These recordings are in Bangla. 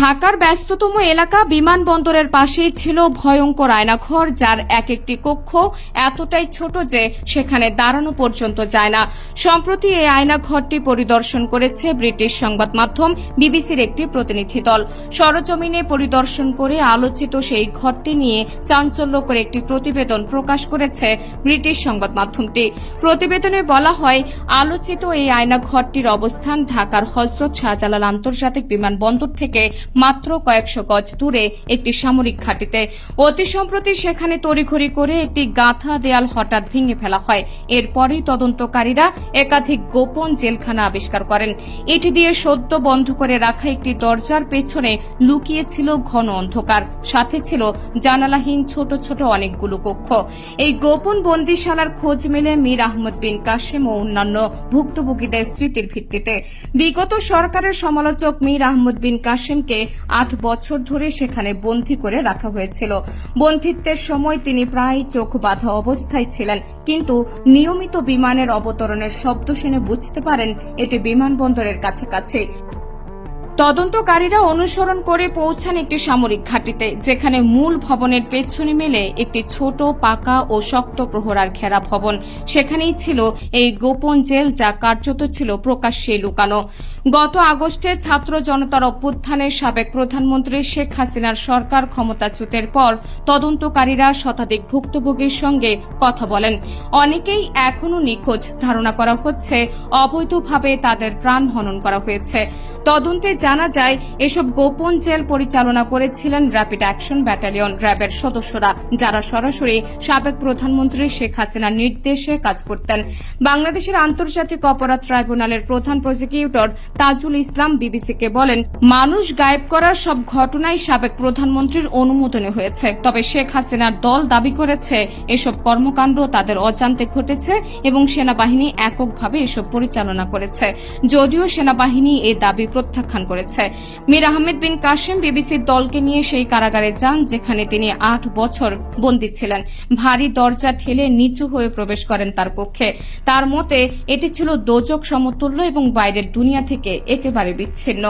ঢাকার ব্যস্ততম এলাকা বিমানবন্দরের পাশেই ছিল ভয়ঙ্কর আয়নাঘর, যার এক একটি কক্ষ এতটাই ছোট যে সেখানে দাঁড়ানো পর্যন্ত যায় না। সম্প্রতি এই আয়নাঘরটি পরিদর্শন করেছে ব্রিটিশ সংবাদ মাধ্যম বিবিসির একটি প্রতিনিধি দল। সরজমিনে পরিদর্শন করে আলোচিত সেই ঘরটি নিয়ে চাঞ্চল্যকর একটি প্রতিবেদন প্রকাশ করেছে ব্রিটিশ সংবাদ মাধ্যমটি। প্রতিবেদনে বলা হয়, আলোচিত এই আয়নাঘরটির অবস্থান ঢাকার হজরত শাহজালাল আন্তর্জাতিক বিমানবন্দর থেকে মাত্র কয়েকশো গজ দূরে একটি সামরিক ঘাঁটিতে। অতি সম্প্রতি সেখানে তড়িঘড়ি করে একটি গাঁথা দেয়াল হঠাৎ ভেঙে ফেলা হয়। এরপরই তদন্তকারীরা একাধিক গোপন জেলখানা আবিষ্কার করেন। এটি দিয়ে সদ্য বন্ধ করে রাখা একটি দরজার পেছনে লুকিয়ে ছিল ঘন অন্ধকার। সাথে ছিল জানালাহীন ছোট ছোট অনেকগুলো কক্ষ। এই গোপন বন্দিশালার খোঁজ মেলে মীর আহমদ বিন কাশেম ও অন্যান্য ভুক্তভোগীদের স্মৃতির ভিত্তিতে। বিগত সরকারের সমালোচক মীর আহমদ বিন কাশেমকে আট বছর ধরে সেখানে বন্দী করে রাখা হয়েছিল। বন্ধিত্বের সময় তিনি প্রায় চোখ বাঁধা অবস্থায় ছিলেন, কিন্তু নিয়মিত বিমানের অবতরণের শব্দ শুনে বুঝতে পারেন এটি বিমানবন্দরের কাছাকাছি। তদন্তকারীরা অনুসরণ করে পৌঁছান একটি সামরিক ঘাঁটিতে, যেখানে মূল ভবনের পেছনে মেলে একটি ছোট, পাকা ও শক্ত প্রহরার ঘেরা ভবন। সেখানেই ছিল এই গোপন জেল যা কার্যত ছিল প্রকাশ্যে লুকানো। গত আগস্টে ছাত্র জনতার অভ্যুত্থানে সাবেক প্রধানমন্ত্রী শেখ হাসিনার সরকার ক্ষমতাচ্যুতের পর তদন্তকারীরা শতাধিক ভুক্তভোগীর সঙ্গে কথা বলেন। অনেকেই এখনও নিখোঁজ। ধারণা করা হচ্ছে, অবৈধভাবে তাদের প্রাণ হনন করা হয়েছে। তদন্তে জানা যায়, এসব গোপন জেল পরিচালনা করেছিলেন র্যাপিড অ্যাকশন ব্যাটালিয়ন র্যাবের সদস্যরা, যারা সরাসরি সাবেক প্রধানমন্ত্রী শেখ হাসিনার নির্দেশে কাজ করতেন। বাংলাদেশের আন্তর্জাতিক অপরাধ ট্রাইব্যুনালের প্রধান প্রসিকিউটর তাজুল ইসলাম বিবিসিকে বলেন, মানুষ গায়েব করার সব ঘটনাই সাবেক প্রধানমন্ত্রীর অনুমোদনে হয়েছে। তবে শেখ হাসিনার দল দাবি করেছে, এসব কর্মকাণ্ড তাদের অজান্তে ঘটেছে এবং সেনাবাহিনী এককভাবে এসব পরিচালনা করেছে। যদিও সেনাবাহিনী এ দাবি প্রত্যাখ্যান করেছে। মীর আহমেদ বিন কাশিম বিবিসির দলকে নিয়ে সেই কারাগারে যান, যেখানে তিনি আট বছর বন্দী ছিলেন। ভারী দরজা ঠেলে নিচু হয়ে প্রবেশ করেন তার পক্ষে। তার মতে, এটি ছিল দোজক সমতুল্য এবং বাইরের দুনিয়া থেকে একেবারে বিচ্ছিন্ন।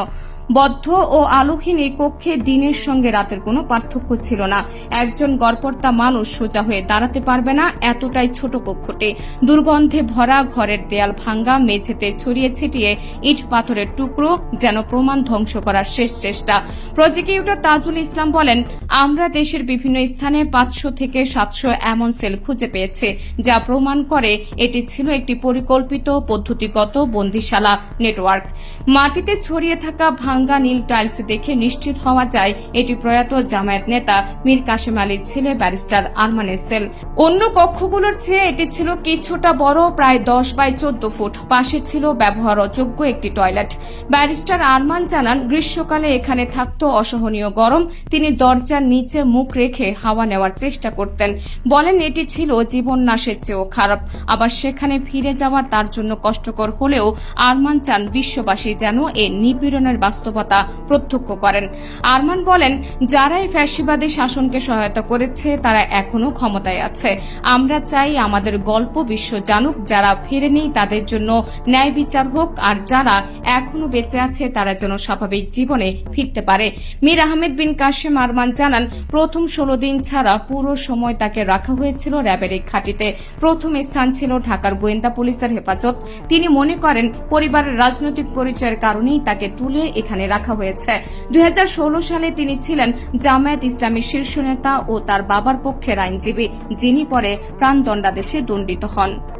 বদ্ধ ও আলোহীন এই কক্ষে দিনের সঙ্গে রাতের কোনো পার্থক্য ছিল না। একজন গড়পড়তা মানুষ সোজা হয়ে দাঁড়াতে পারবে না, এতটাই ছোট কক্ষটি। দুর্গন্ধে ভরা ঘরের দেয়াল ভাঙ্গা, মেঝেতে ছড়িয়ে ছিটিয়ে ইট পাথরের টুকরো যেন প্রমাণ ধ্বংস করার শেষ চেষ্টা। প্রজিকিউটর তাজুল ইসলাম বলেন, আমরা দেশের বিভিন্ন স্থানে পাঁচশো থেকে সাতশো এমন সেল খুঁজে পেয়েছে, যা প্রমাণ করে এটি ছিল একটি পরিকল্পিত, পদ্ধতিগত বন্দিশালা নেটওয়ার্ক। মাটিতে ছড়িয়ে থাকা ভাঙ্গা নীল টাইলস দেখে নিশ্চিত হওয়া যায় এটি প্রয়াত জামায়াত নেতা মীর কাশেম আলীর ছেলে ব্যারিস্টার আরমানের সেল অন্য কক্ষগুলোর চেয়ে এটি ছিল কিছুটা বড়, প্রায় দশ বাই চোদ্দ ফুট। পাশে ছিল ব্যবহার অযোগ্য একটি টয়লেট। ব্যারিস্টার আরমান জানান, গ্রীষ্মকালে এখানে থাকত অসহনীয় গরম। তিনি দরজার নিচে মুখ রেখে হাওয়া নেওয়ার চেষ্টা করতেন। বলেন, এটি ছিল জীবন নাশের চেয়েও খারাপ। আবার সেখানে ফিরে যাওয়ার তার জন্য কষ্টকর হলেও আরমান চান বিশ্ববাসী যেন এ নিপীড়নের বাস্তবতা প্রত্যক্ষ করেন। আরমান বলেন, যারা এই ফ্যাসিবাদী শাসনকে সহায়তা করেছে, তারা এখনও ক্ষমতায় আছে। আমরা চাই আমাদের গল্প বিশ্ব জানুক, যারা ফিরেনি তাদের জন্য ন্যায় বিচার হোক, আর যারা এখনও বেঁচে আছে তারা যেন স্বাভাবিক জীবনে ফিরতে পারে। মীর আহমেদ বিন কাশেম আরমান জানান, প্রথম ষোলো দিন ছাড়া পুরো সময় তাকে রাখা হয়েছিল র্যাবের এই ঘাঁটিতে। প্রথম স্থান ছিল ঢাকার গোয়েন্দা পুলিশের হেফাজত। তিনি মনে করেন, পরিবারের রাজনৈতিক পরিচয়ের কারণেই তাকে তুলে এখানে রাখা হয়েছে। দুই হাজার ষোলো সালে তিনি ছিলেন জামায়াত ইসলামী শীর্ষ নেতা ও তার বাবার পক্ষের আইনজীবী, যিনি পরে প্রাণদণ্ডাদেশে দণ্ডিত হন।